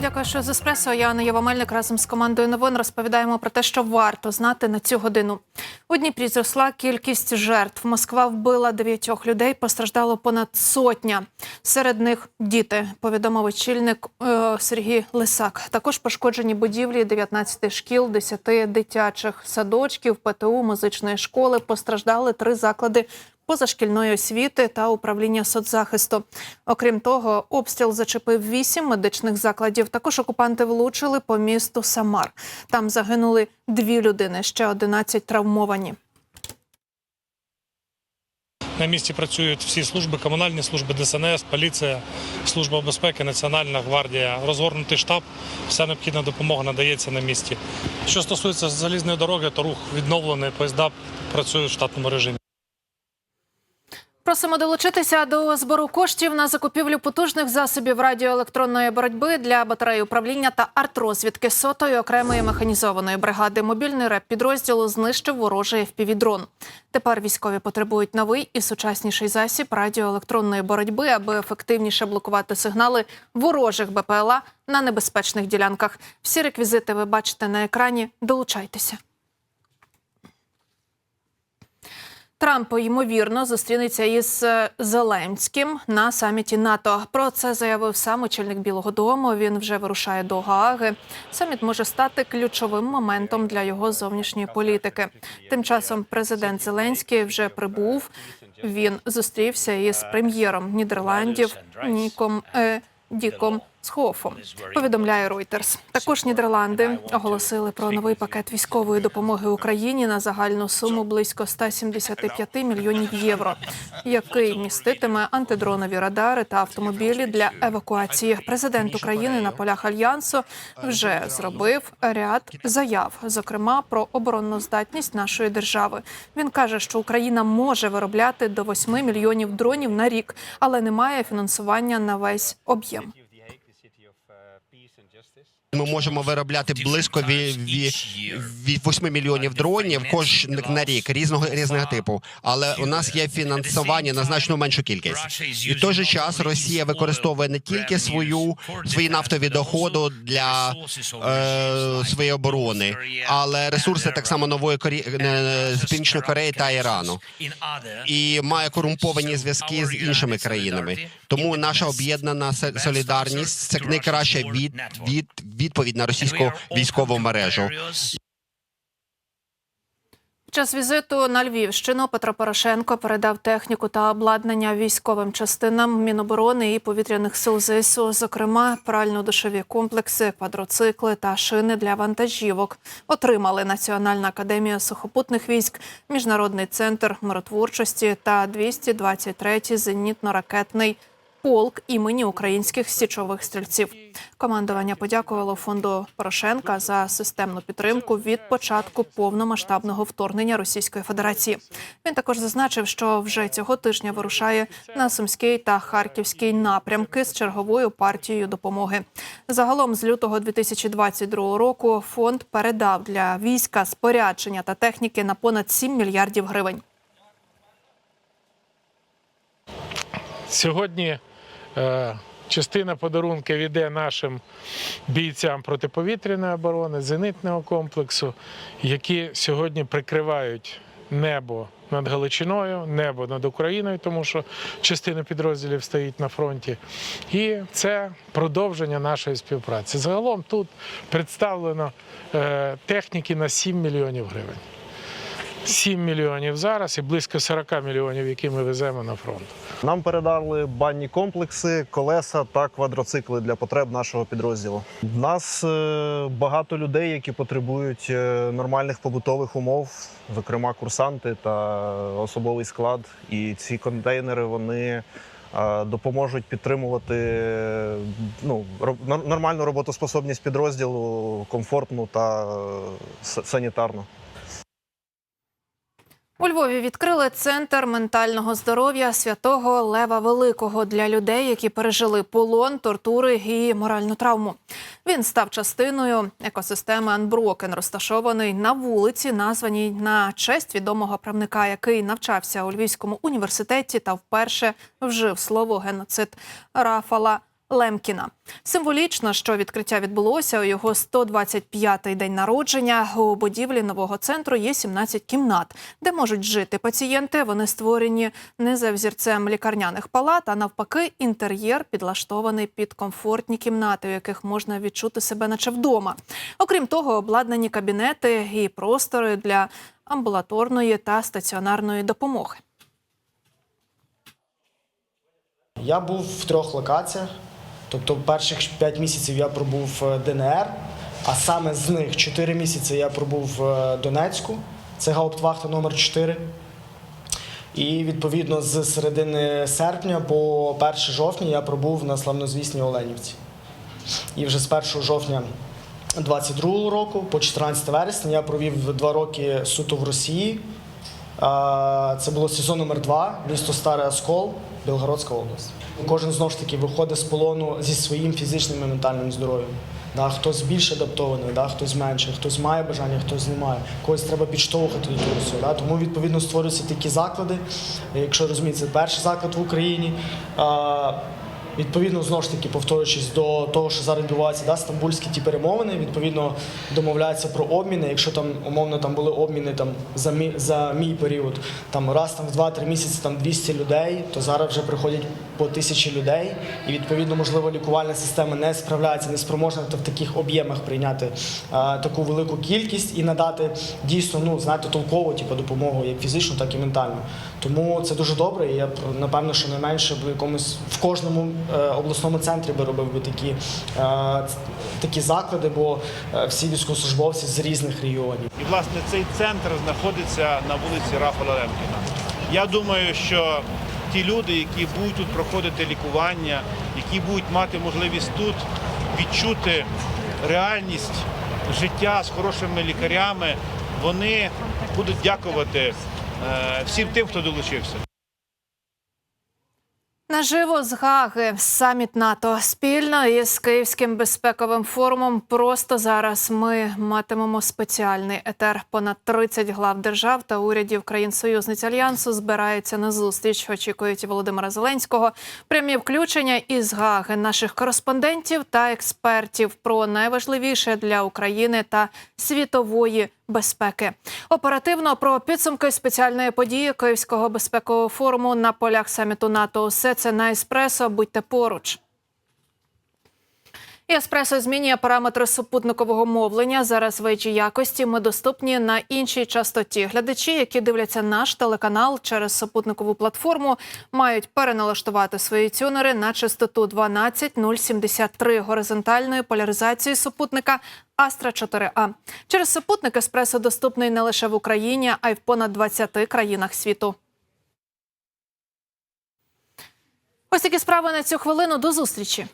Дякую, що з еспресо. Я Анна Єва разом з командою новин розповідаємо про те, що варто знати на цю годину. У Дніпрі зросла кількість жертв. Москва вбила дев'ятьох людей, постраждало понад сотня. Серед них діти. Повідомив очільник е, Сергій Лисак. Також пошкоджені будівлі 19 шкіл, 10 дитячих садочків, ПТУ, музичної школи. Постраждали три заклади позашкільної освіти та управління соцзахисту. Окрім того, обстріл зачепив вісім медичних закладів. Також окупанти влучили по місту Самар. Там загинули дві людини, ще 11 травмовані. На місці працюють всі служби, комунальні служби, ДСНС, поліція, служба безпеки, Національна гвардія, розгорнутий штаб. Вся необхідна допомога надається на місці. Що стосується залізної дороги, то рух відновлений, поїзда працюють в штатному режимі. Просимо долучитися до збору коштів на закупівлю потужних засобів радіоелектронної боротьби для батареї управління та артрозвідки сотої окремої механізованої бригади. Мобільний реп підрозділу знищив ворожий FPV-дрон. Тепер військові потребують новий і сучасніший засіб радіоелектронної боротьби, аби ефективніше блокувати сигнали ворожих БПЛА на небезпечних ділянках. Всі реквізити ви бачите на екрані. Долучайтеся. Трамп ймовірно зустрінеться із е, Зеленським на саміті НАТО. Про це заявив сам очільник Білого Дому. Він вже вирушає до Гааги. Саміт може стати ключовим моментом для його зовнішньої політики. Тим часом президент Зеленський вже прибув. Він зустрівся із прем'єром Нідерландів Ніком е, Діком Схофом. Повідомляє Reuters. Також Нідерланди оголосили про новий пакет військової допомоги Україні на загальну суму близько 175 мільйонів євро, який міститиме антидронові радари та автомобілі для евакуації. Президент України на полях альянсу вже зробив ряд заяв, зокрема про оборонну здатність нашої держави. Він каже, що Україна може виробляти до 8 мільйонів дронів на рік, але не має фінансування на весь об'єм. Ми можемо виробляти близько від, від 8 мільйонів дронів кожен на рік різного різного типу. Але у нас є фінансування на значно меншу кількість. І в той же час Росія використовує не тільки свою свої нафтові доходи для е, своєї оборони, але ресурси так само нової Корі... Північної Кореї та Ірану. І має корумповані зв'язки з іншими країнами. Тому наша об'єднана солідарність це найкраща від, від відповідь на російську військову мережу. Під час візиту на Львівщину Петро Порошенко передав техніку та обладнання військовим частинам Міноборони і повітряних сил ЗСУ, зокрема прально-душові комплекси, квадроцикли та шини для вантажівок. Отримали Національна академія сухопутних військ, міжнародний центр миротворчості та 223-й зенітно-ракетний полк імені українських січових стрільців. Командування подякувало фонду Порошенка за системну підтримку від початку повномасштабного вторгнення Російської Федерації. Він також зазначив, що вже цього тижня вирушає на Сумський та Харківський напрямки з черговою партією допомоги. Загалом з лютого 2022 року фонд передав для війська спорядження та техніки на понад 7 мільярдів гривень. Сьогодні е, частина подарунків іде нашим бійцям протиповітряної оборони, зенитного комплексу, які сьогодні прикривають небо над Галичиною, небо над Україною, тому що частина підрозділів стоїть на фронті. І це продовження нашої співпраці. Загалом тут представлено е, техніки на 7 мільйонів гривень. 7 мільйонів зараз і близько 40 мільйонів, які ми веземо на фронт. Нам передали банні комплекси, колеса та квадроцикли для потреб нашого підрозділу. У нас е, багато людей, які потребують е, нормальних побутових умов, зокрема курсанти та особовий склад. І ці контейнери вони е, допоможуть підтримувати ну, нормальну роботоспособність підрозділу, комфортну та с- санітарну. У Львові відкрили центр ментального здоров'я святого Лева Великого для людей, які пережили полон, тортури і моральну травму. Він став частиною екосистеми Анброкен, розташований на вулиці, названій на честь відомого правника, який навчався у Львівському університеті та вперше вжив слово геноцид Рафала Лемкіна. Символічно, що відкриття відбулося у його 125-й день народження. У будівлі нового центру є 17 кімнат, де можуть жити пацієнти. Вони створені не за взірцем лікарняних палат, а навпаки, інтер'єр підлаштований під комфортні кімнати, у яких можна відчути себе, наче вдома. Окрім того, обладнані кабінети і простори для амбулаторної та стаціонарної допомоги. Я був в трьох локаціях. Тобто перших 5 місяців я пробув в ДНР, а саме з них 4 місяці я пробув в Донецьку, це гауптвахта номер 4 І відповідно з середини серпня по 1 жовтня я пробув на славнозвісній Оленівці. І вже з 1 жовтня 22 року по 14 вересня я провів два роки суто в Росії. Це було сезон номер 2 місто Старий Оскол, Білгородська область. Кожен знову ж таки виходить з полону зі своїм фізичним і ментальним здоров'ям. Да, хтось більш адаптований, да, хтось менше, хтось має бажання, хтось не має. Когось треба підштовхувати до всього. Да. Тому відповідно створюються такі заклади. Якщо розумієте, це перший заклад в Україні. А, Відповідно, знову ж таки, повторюючись до того, що зараз відбувається, да, стамбульські ті перемовини, відповідно домовляються про обміни. Якщо там умовно там були обміни там за мій, за мій період, там раз там в 2-3 місяці там 200 людей, то зараз вже приходять по тисячі людей, і відповідно, можливо, лікувальна система не справляється, не спроможна в таких об'ємах прийняти е, таку велику кількість і надати дійсно, ну знаєте, толкову типу, допомогу, як фізичну, так і ментальну. Тому це дуже добре. І я напевно, що найменше в якомусь в кожному е, обласному центрі би робив би такі, е, такі заклади, бо е, всі військовослужбовці з різних регіонів. І власне цей центр знаходиться на вулиці Рафала Лемкіна. Я думаю, що ті люди, які будуть тут проходити лікування, які будуть мати можливість тут відчути реальність життя з хорошими лікарями, вони будуть дякувати е, всім тим, хто долучився. Наживо з Гаги саміт НАТО спільно із Київським безпековим форумом. Просто зараз ми матимемо спеціальний етер. Понад 30 глав держав та урядів країн-союзниць альянсу збираються на зустріч. Очікують Володимира Зеленського. Прямі включення із Гаги наших кореспондентів та експертів про найважливіше для України та світової безпеки. Оперативно про підсумки спеціальної події Київського безпекового форуму на полях саміту НАТО. Усе це на еспресо. Будьте поруч. Еспресо змінює параметри супутникового мовлення. Зараз в HD якості ми доступні на іншій частоті. Глядачі, які дивляться наш телеканал через супутникову платформу, мають переналаштувати свої тюнери на частоту 12073 горизонтальної поляризації супутника Астра 4А. Через супутник еспресо доступний не лише в Україні, а й в понад 20 країнах світу. Ось такі справи на цю хвилину. До зустрічі.